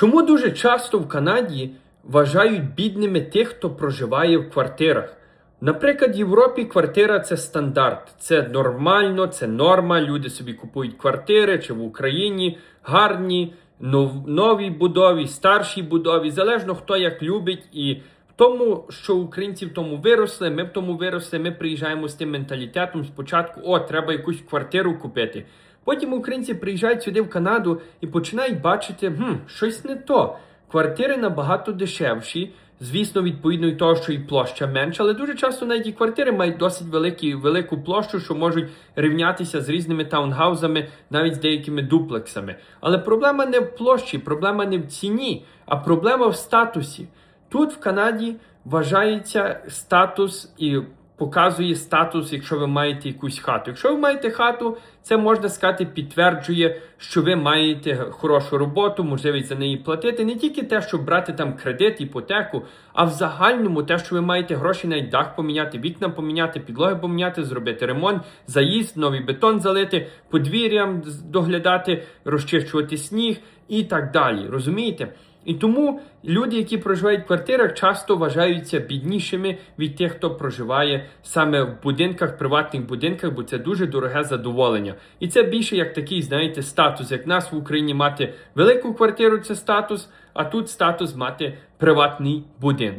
Чому дуже часто в Канаді вважають бідними тих, хто проживає в квартирах? Наприклад, в Європі квартира це стандарт, це нормально, це норма. Люди собі купують квартири чи в Україні гарні, нов- нові будові, старші будові, залежно хто як любить. І в тому, що українці в тому виросли, ми в тому виросли, ми приїжджаємо з тим менталітетом спочатку, о, треба якусь квартиру купити. Потім українці приїжджають сюди в Канаду і починають бачити, хм, щось не то. Квартири набагато дешевші. Звісно, відповідно і того, що і площа менша, але дуже часто навіть і квартири мають досить великі, велику площу, що можуть рівнятися з різними таунгаузами, навіть з деякими дуплексами. Але проблема не в площі, проблема не в ціні, а проблема в статусі. Тут в Канаді вважається статус і показує статус, якщо ви маєте якусь хату. Якщо ви маєте хату, це можна сказати, підтверджує, що ви маєте хорошу роботу, можливість за неї платити. Не тільки те, щоб брати там кредит, іпотеку, а в загальному те, що ви маєте гроші навіть дах поміняти, вікна поміняти, підлоги поміняти, зробити ремонт, заїзд, новий бетон залити, подвір'ям доглядати, розчищувати сніг і так далі. Розумієте? І тому люди, які проживають в квартирах, часто вважаються біднішими від тих, хто проживає саме в будинках, приватних будинках, бо це дуже дороге задоволення. І це більше як такий, знаєте, статус. Як нас в Україні мати велику квартиру, це статус, а тут статус мати приватний будинок.